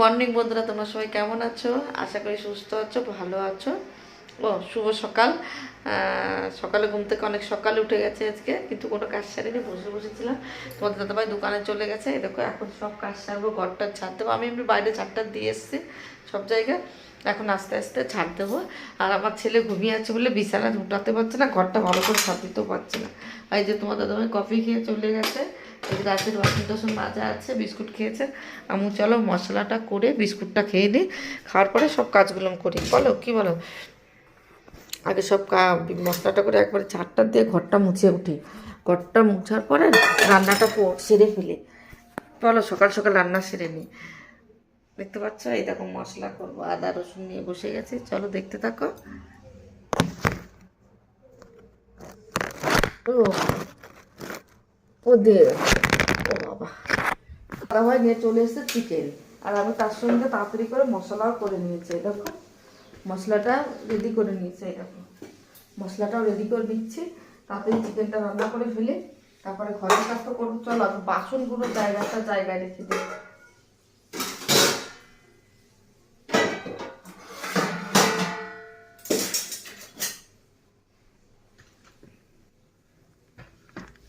Morning বন্ধুরা, তোমরা সবাই কেমন আছো? আশা করি সুস্থ আছো, ভালো আছো। ও, শুভ সকাল। সকালে ঘুম থেকে অনেক সকালে উঠে গেছে আজকে, কিন্তু কোনো কাজ সারিনি, বসে বসেছিলাম। তোমাদের দাদাভাই দোকানে চলে গেছে। দেখো, এখন সব কাজ সারবো, ঘরটা ছাড় দেবো। আমি এমনি বাইরে ছাড়টা দিয়ে এসেছি, সব জায়গায়। এখন আস্তে আস্তে ছাড় দেবো। আর আমার ছেলে ঘুমিয়ে আছে বলে বিছানা উঠাতে পারছে না, ঘরটা ভালো করে ছাড় দিতেও পারছে না। এই যে তোমার দাদাভাই কফি খেয়ে চলে গেছে। যে রাতের বাসন টাসন মাজা আছে, বিস্কুট খেয়েছে। আমু চলো মশলাটা করে বিস্কুটটা খেয়ে নিই খাওয়ার পরে সব কাজগুলো করি। বলো, কি বলো? আগে সব মশলাটা করে একবারে চারটা দিয়ে ঘরটা মুছে উঠি। ঘরটা মুছার পরে রান্নাটা সেরে ফেলি। বলো, সকাল সকাল রান্না সেরে নিই দেখতে পাচ্ছ? এই দেখো মশলা করব, আদা, রসুন নিয়ে বসে গেছি। চলো দেখতে থাকো। ও ও বাবা। নিয়ে চলে চিকেন আর আমি তার সঙ্গে তাড়াতাড়ি করে মশলাও করে নিয়েছি মশলাটা রেডি করে মশলাটাও রেডি করে দিচ্ছি। তাড়াতাড়ি চিকেনটা রান্না করে ফেলে। তারপরে ঘরের কাজ তো করব। চলো বাসন বাসনগুলো জায়গাটা জায়গায় রেখে দিই।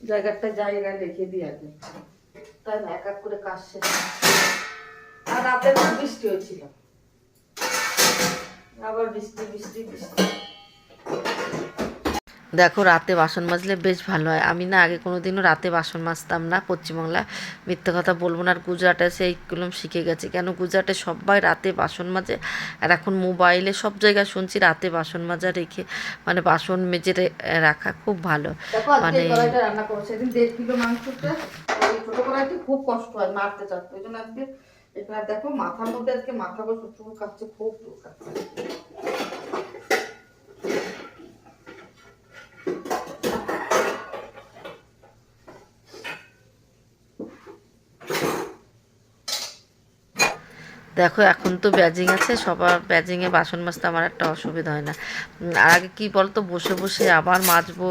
জায়গাটা জায়গা রেখে দিই আগে। তাই না এক এক করে কাজ শেষ আর রাতে বৃষ্টি হয়েছিল আবার বৃষ্টি বৃষ্টি বৃষ্টি। দেখো রাতে বাসন মাজলে বেশ ভালো হয়। আমি না আগে কোনো দিনও রাতে বাসন মাজতাম না পশ্চিমবাংলা মিথ্যে কথা বলব না। আর গুজরাটে সেইগুলো শিখে গেছে। কেন গুজরাটে সবাই রাতে বাসন মাজে? আর এখন মোবাইলে সব জায়গায় শুনছি রাতে বাসন মাজা রেখে মানে বাসন মেজে রাখা খুব ভালো। মানে- রান্না করব সেদিন দেড় কিলো মাংসটা ওই কড়াইতে খুব কষ্ট হয় মারতে চাচ্ছে ওই জন্য আজকে এখানে দেখো মাথার মধ্যে আজকে মাথা করে চুল কাটছে খুব চুল কাটছে দেখো, এখন তো ব্যাজিং আছে, সবার ব্যাজিংয়ে বাসন মাজতে আমার একটা অসুবিধা হয় না। আর আগে কি বলতো, বসে বসে আবার মাজবো,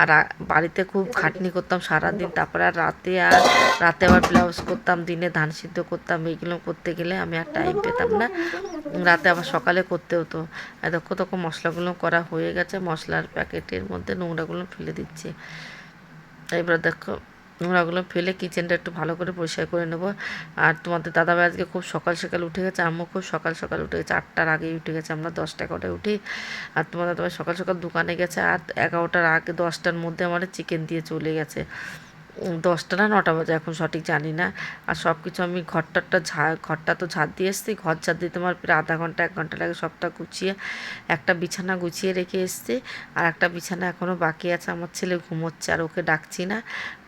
আর বাড়িতে খুব খাটনি করতাম সারাদিন, তারপরে আর রাতে আর, রাতে আবার ব্লাউজ করতাম, দিনে ধান সিদ্ধ করতাম, এইগুলো করতে গেলে আমি আর টাইম পেতাম না। রাতে আবার সকালে করতে হতো। দেখো তখন মশলাগুলো করা হয়ে গেছে, মশলার প্যাকেটের মধ্যে নোংরাগুলো ফেলে দিচ্ছি। এবার দেখো নোংরাগুলো ফেলে কিচেনটা একটু ভালো করে পরিষ্কার করে নেব। আর তোমাদের দাদাভাই আজকে খুব সকাল সকাল উঠে গেছে, আম্মু খুব সকাল সকাল উঠে গেছে, আটটার আগেই উঠে গেছে, আমরা দশটা এগারোটায় উঠি। আর তোমার দাদাভাই সকাল সকাল দোকানে গেছে, আর এগারোটার আগে দশটার মধ্যে আমার চিকেন দিয়ে চলে গেছে। দশটা না নটা বাজে, এখন সঠিক জানি না। আর সব কিছু আমি ঘরটারটা ঝা, ঘরটা তো ঝাড় দিয়ে এসেছি, ঘর ঝাড় দিতে আমার প্রায় আধা ঘণ্টা, এক ঘণ্টা লাগে সবটা গুছিয়ে, একটা বিছানা গুছিয়ে রেখে এসেছি। আর একটা বিছানা এখনও বাকি আছে, আমার ছেলে ঘুমোচ্ছে আর ওকে ডাকছি না,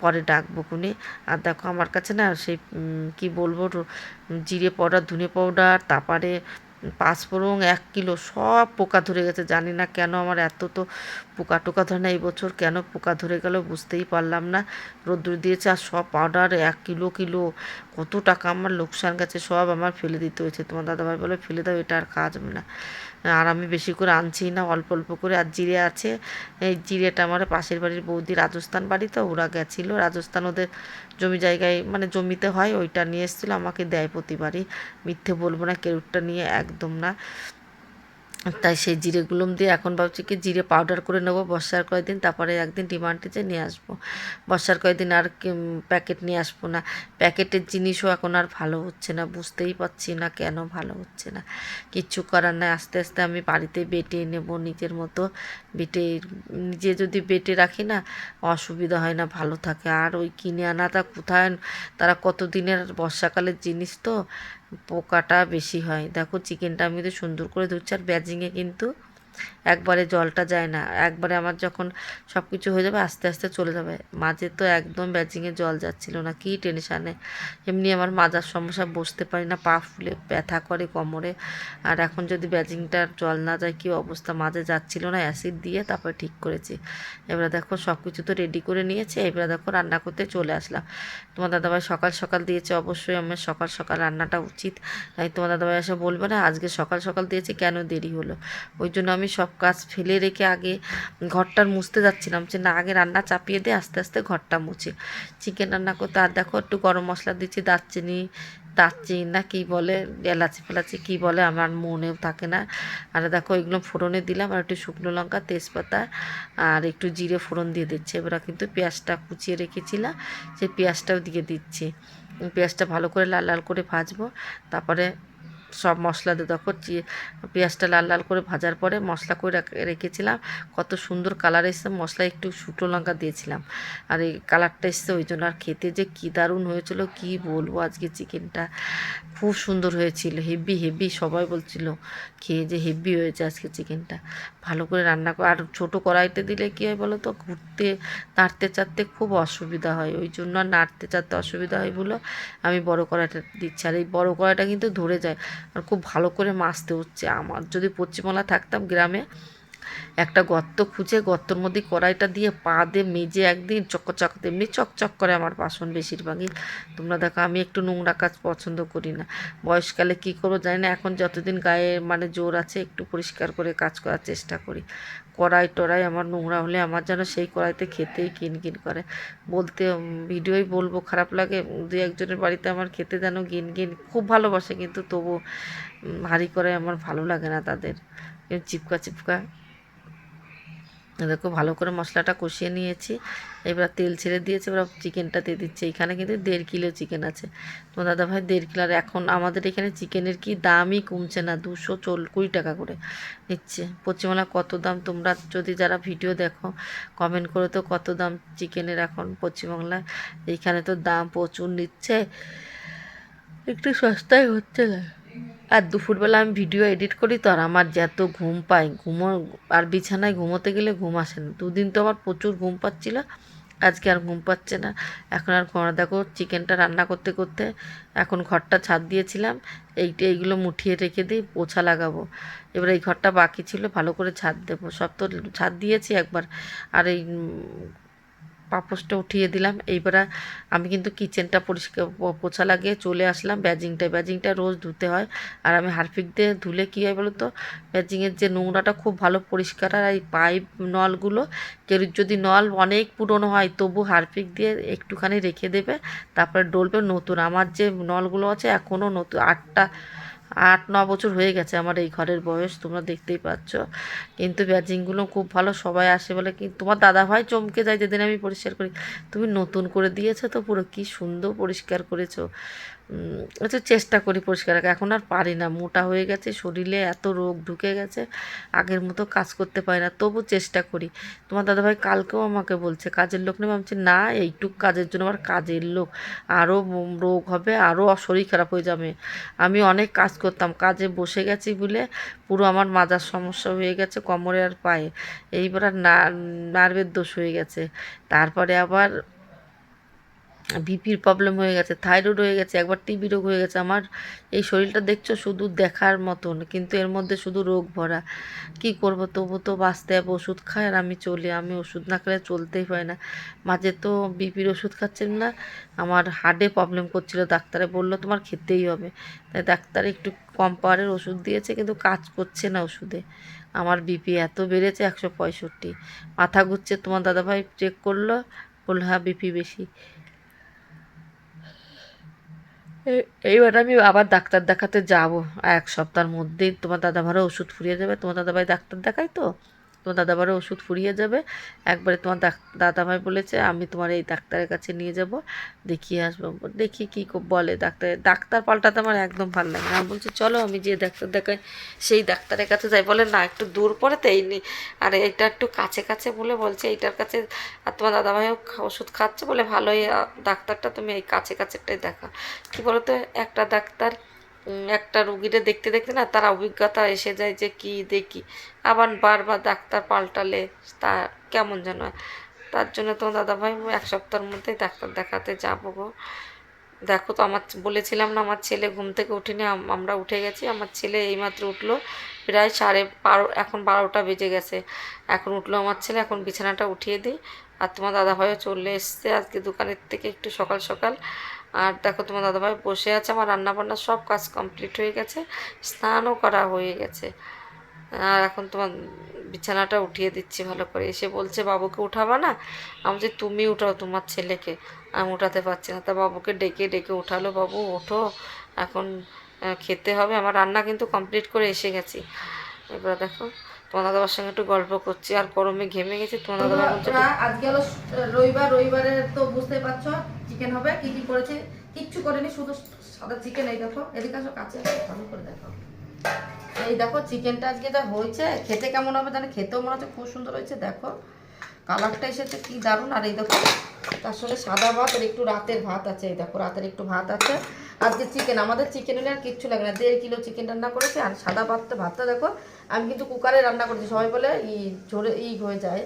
পরে ডাকবো কুনি আর দেখো আমার কাছে না সেই কি বলব জিরে পাউডার, ধনে পাউডার, তারপরে পাঁচফোড়ন, এক কিলো, সব পোকা ধরে গেছে। জানি না কেন আমার এত তো পোকা টোকা ধরে না এই বছর, কেন পোকা ধরে গেল বুঝতেই পারলাম না। রোদ্দুর দিয়েছে আর সব পাউডার এক কিলো কিলো, কত টাকা আমার লোকসান গেছে, সব আমার ফেলে দিতে হয়েছে। তোমার দাদাভাই বলে, ফেলে দাও, এটা আর কাজ না। আর আমি বেশি করে আনছি না, অল্প অল্প করে। আর জিরে আছে, এই জিরেটা আমার পাশের বাড়ির বৌদি রাজস্থান বাড়ি তো ওরা গেছিল। রাজস্থান ওদের জমি জায়গায় মানে জমিতে হয়, ওইটা নিয়ে এসেছিল, আমাকে দেয় প্রতিবারই। মিথ্যে বলব না কেরুটটা নিয়ে একদম না। তাই সেই জিরেগুলো দিয়ে এখন ভাবছি কি জিরে পাউডার করে নেব, বর্ষার কয়েকদিন তারপরে একদিন ডিমান্ডে নিয়ে আসব। বর্ষার কয়েকদিন আর প্যাকেট নিয়ে আসব না। প্যাকেটের জিনিসও এখন আর ভালো হচ্ছে না, বুঝতেই পারছি না কেন ভালো হচ্ছে না। কিচ্ছু করার নাই, আস্তে আস্তে আমি বাড়িতে বেটে নেব নিজের মতো। বেটে, নিজে যদি বেটে রাখি না, অসুবিধা হয় না, ভালো থাকে। আর ওই কিনে আনাটা কোথায়? তারা কত দিনের বর্ষাকালের জিনিস তো? পোকাটা বেশি হয়। দেখো চিকেনটা আমি তো সুন্দর করে ধুচ্ছি আর ব্যাজিংয়ে কিন্তু একবারে জলটা যায় না, একবারে আমার যখন সব কিছু হয়ে যাবে আস্তে আস্তে চলে যাবে। মাঝে তো একদম ব্যাজিংয়ে জল যাচ্ছিল না, কী টেনশানে এমনি আমার মাজার সমস্যা বসতে পারি না, পা ফুলে ব্যথা করে কোমরে। আর এখন যদি ব্যাজিংটার জল না যায় কী অবস্থা? মাঝে যাচ্ছিল না অ্যাসিড দিয়ে তারপরে ঠিক করেছি। এবারে দেখো সব কিছু তো রেডি করে নিয়েছে, এবারে দেখো রান্না করতে চলে আসলাম। তোমার দাদাভাই সকাল সকাল দিয়েছে, অবশ্যই আমার সকাল সকাল রান্নাটা উচিত। তাই তোমার দাদাভাই এসে বলবে না, আজকে সকাল সকাল দিয়েছে, কেন দেরি হলো? ওই জন্য আমি সব কাজ ফেলে রেখে আগে ঘরটার মুছতে যাচ্ছিলাম। যে না, আগে রান্না চাপিয়ে দিয়ে আস্তে আস্তে ঘরটা মুছি। চিকেন রান্না করতে, আর দেখো একটু গরম মশলা দিচ্ছি, দারচিনি দারচিনি না কী বলে, এলাচি ফেলাচি কী বলে আমার মনেও থাকে না। আর দেখো এগুলো ফোড়নে দিলাম, আর একটু শুকনো লঙ্কা, তেজপাতা, আর একটু জিরে ফোড়ন দিয়ে দিচ্ছে। এবার কিন্তু পেঁয়াজটা কুচিয়ে রেখেছিলাম, সেই পেঁয়াজটাও দিয়ে দিচ্ছি। পেঁয়াজটা ভালো করে লাল লাল করে ভাজবো, তারপরে সব মশলা দিয়ে তখন পেঁয়াজটা লাল লাল করে ভাজার পরে মশলা করে রাখ- রেখেছিলাম। কত সুন্দর কালার এসছে, মশলা একটু শুকনো লঙ্কা দিয়েছিলাম। আর এই কালারটা এসছে ওই জন্য। আর খেতে যে কী দারুণ হয়েছিল, কি বলব আজকে চিকেনটা খুব সুন্দর হয়েছিল হেভি হেভি সবাই বলছিল, খেয়ে যে হেভি হয়েছে আজকে চিকেনটা ভালো করে রান্না করে, আর ছোটো কড়াইতে দিলে কী হয় বলো তো, ঘুরতে, নাড়তে চাড়তে খুব অসুবিধা হয়। ওই জন্য আর নাড়তে চাড়তে অসুবিধা হয় বলে, আমি বড় কড়াইটা দিচ্ছি। আর এই বড় কড়াইটা কিন্তু ধরে যায় আর খুব ভালো করে মাছতে হচ্ছে আমার। যদি পশ্চিমবাংলা থাকতাম গ্রামে একটা গর্ত খুঁজে গর্তর মধ্যে কড়াইটা দিয়ে পা দিয়ে মেজে একদিন চকচক তেমনি চকচক করে আমার বাসন বেশিরভাগই। তোমরা দেখো আমি একটু নোংরা কাজ পছন্দ করি না। বয়সকালে কী করব জানি না, এখন যতদিন গায়ে মানে জোর আছে একটু পরিষ্কার করে কাজ করার চেষ্টা করি। কড়াই টড়াই আমার নোংরা হলে আমার যেন সেই কড়াইতে খেতেই কিনকিন করে। বলতে ভিডিওই বলব, খারাপ লাগে, দু একজনের বাড়িতে আমার খেতে যেন গিন গিন খুব ভালোবাসে কিন্তু তবু হাঁড়ি করাই আমার ভালো লাগে না তাদের। চিপকা চিপকা দেখো ভালো করে মশলাটা কষিয়ে নিয়েছি। এবার তেল ছেড়ে দিয়েছে, এবার চিকেনটা দিয়ে দিচ্ছে। এখানে কিন্তু দেড় কিলো চিকেন আছে। তো দাদা ভাই দেড় কিলো, আর এখন আমাদের এখানে চিকেনের কি দামই কমছে না, দুশো চল, কুড়ি টাকা করে নিচ্ছে। পশ্চিমবাংলা কত দাম? তোমরা যদি যারা ভিডিও দেখো কমেন্ট করে তো কত দাম চিকেনের এখন পশ্চিমবাংলায়? এইখানে তো দাম প্রচুর নিচ্ছে। একটু সস্তায় হচ্ছে না। আর দুপুরবেলা আমি ভিডিও এডিট করি তো আর আমার যত ঘুম পাই ঘুমো আর বিছানায় ঘুমোতে গেলে ঘুম আসে না। দুদিন তো আমার প্রচুর ঘুম পাচ্ছিল, আজকে আর ঘুম পাচ্ছে না। এখন আর ঘর, দেখো চিকেনটা রান্না করতে করতে এখন ঘরটা ছাদ দিয়েছিলাম এইটা এইগুলো মুঠিয়ে রেখে দিই পোছা লাগাবো। এবার এই ঘরটা বাকি ছিল, ভালো করে ছাদ দেবো। সব তো ছাদ দিয়েছি একবার। আর এই উম, পাপোশটা উঠিয়ে দিলাম। এইবার আমি কিন্তু কিচেনটা পরিষ্কার পোছা লাগিয়ে চলে আসলাম। ব্যাজিংটা ব্যাজিংটা রোজ ধুতে হয়। আর আমি হারপিক দিয়ে ধুলে কী হয় বলো তো ব্যাজিংয়ের যে নোংরাটা খুব ভালো পরিষ্কার আর এই পাইপ নলগুলো কেউ যদি নল অনেক পুরনো হয় তবু হারপিক দিয়ে একটুখানি রেখে দেবে। তারপরে ডলবে নতুন। আমার যে নলগুলো আছে এখনও নতুন আটটা আট, ন বছর হয়ে গেছে আমার এই ঘরের বয়স, তোমরা দেখতেই পাচ্ছ। কিন্তু ব্যাজিংগুলো খুব ভালো, সবাই আসে বলে কি, তোমার দাদা ভাই চমকে যায় যেদিন আমি পরিষ্কার করি। তুমি নতুন করে দিয়েছ তো পুরো কি সুন্দর পরিষ্কার করেছ। আচ্ছা চেষ্টা করি পরিষ্কার রাখা। এখন আর পারি না। মোটা হয়ে গেছে, শরীরে এত রোগ ঢুকে গেছে, আগের মতো কাজ করতে পারি না। তবু চেষ্টা করি। তোমার দাদাভাই কালকেও আমাকে বলছে, কাজের লোক নেই? ভাবছি না, এইটুক কাজের জন্য আমার কাজের লোক। আরও রোগ হবে আরও শরীর খারাপ হয়ে যাবে। আমি অনেক কাজ করতাম, কাজে বসে গেছি বলে পুরো আমার মাজার সমস্যা হয়ে গেছে, কোমরে আর পায়ে। এইবার আর নার্ভের দোষ হয়ে গেছে। তারপরে আবার বিপির প্রবলেম হয়ে গেছে থাইরয়েড হয়ে গেছে, একবার টিবি রোগ হয়ে গেছে। আমার এই শরীরটা দেখছ শুধু দেখার মতন, কিন্তু এর মধ্যে শুধু রোগ ভরা। কি করব? তবু তো বাঁচতে হবে, ওষুধ খাই আর আমি চলি। আমি ওষুধ না খেলে চলতেই পারি না। মাঝে তো বিপির ওষুধ খাচ্ছেন না, আমার হার্টে প্রবলেম করছিল। ডাক্তারে বলল তোমার খেতেই হবে। তাই ডাক্তার একটু কম পাওয়ারের ওষুধ দিয়েছে, কিন্তু কাজ করছে না ওষুধে। আমার বিপি এত বেড়েছে, একশো পঁয়ষট্টি। মাথা ঘুরছে, তোমার দাদাভাই চেক করল, বলল হ্যাঁ বিপি বেশি। এইবার আমি আবার ডাক্তার দেখাতে যাব। এক সপ্তাহের মধ্যেই তোমার দাদাভাইয়ের ওষুধ ফুরিয়ে যাবে তোমার দাদাভাই ডাক্তার দেখায় তো? তোমার দাদাভাইয়ের ওষুধ ফুরিয়ে যাবে। একবারে তোমার দাদাভাই বলেছে, আমি তোমার এই ডাক্তারের কাছে নিয়ে যাব দেখিয়ে আসব। দেখি কী বলে ডাক্তার। ডাক্তার পাল্টাতে আমার একদম ভালো লাগে না। বলছি, চলো আমি যে ডাক্তার দেখাই, সেই ডাক্তারের কাছে যাই। বলে, না, একটু দূর পড়ে তো এই আর এটা একটু কাছে কাছে বলে বলছে এইটার কাছে আর তোমার দাদাভাইও ওষুধ খাচ্ছে বলে ভালোই ডাক্তারটা তুমি এই কাছে কাছেরটাই দেখা। কি বলতো, একটা ডাক্তার একটা রুগীরে দেখতে দেখতে না তার অভিজ্ঞতা এসে যায় যে কি দেখি। আবার বারবার ডাক্তার পাল্টালে তা কেমন যেন তার জন্য তোমার দাদাভাই এক সপ্তাহের মধ্যে ডাক্তার দেখাতে যাব গো। দেখো তো, আমার বলেছিলাম না, আমার ছেলে ঘুম থেকে উঠিনি আমরা উঠে গেছি, আমার ছেলে এইমাত্র উঠল প্রায় সাড়ে বারো, এখন বারোটা বেজে গেছে। এখন উঠল আমার ছেলে, এখন বিছানাটা উঠিয়ে দিই। আর তোমার দাদাভাইও চলে এসছে আজকে দোকানের থেকে একটু সকাল সকাল। আর দেখো তোমার দাদাভাই বসে আছে, আমার রান্নাবান্না সব কাজ কমপ্লিট হয়ে গেছে, স্নানও করা হয়ে গেছে। আর এখন তোমার বিছানাটা উঠিয়ে দিচ্ছি ভালো করে। এসে বলছে, বাবুকে উঠাবা না? আমি যে তুমি উঠাও তোমার ছেলেকে, আমি উঠাতে পারছি না। তা বাবুকে ডেকে ডেকে উঠালো, বাবু, ওঠো, এখন খেতে হবে। আমার রান্না কিন্তু কমপ্লিট করে এসে গেছি। এবার দেখো তোমার দাদার সঙ্গে একটু গল্প করছি আর গরমে ঘেমে গেছি তোমার দাদা আজকে হলো রবিবার রবিবারে তো বুঝতেই পারছ চিকেন হবে কি কি করেছে কিচ্ছু করেনি শুধু সাদা চিকেন এই দেখো এদিকে আসো কাছে ভালো করে দেখো। এই দেখো চিকেনটা আজকে যা হয়েছে খেতে কেমন হবে জানি খেতেও মনে হচ্ছে খুব সুন্দর হয়েছে দেখো। কালারটা এসেছে কি দারুণ আর এই দেখো তার সঙ্গে সাদা ভাত আর একটু রাতের ভাত আছে এই দেখো রাতের একটু ভাত আছে। আজকে চিকেন আমাদের চিকেন হলে আর কিচ্ছু লাগে না। দেড় কিলো চিকেন রান্না করেছি আর সাদা ভাতটা ভাতটা দেখো, আমি কিন্তু কুকারে রান্না করেছি। সবাই বলে ই ঝরে ই হয়ে যায়।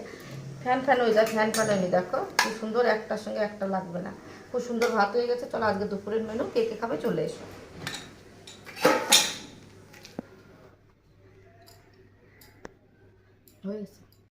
ফ্যান ফ্যান হয়ে যায়, ফ্যান ফ্যান হয়নি, দেখো। কি সুন্দর একটার সঙ্গে একটা লাগবে না। খুব সুন্দর ভাত হয়ে গেছে। চলো আজকে দুপুরের মেনু কে কে খাবে চলে এসো। হয়ে গেছে।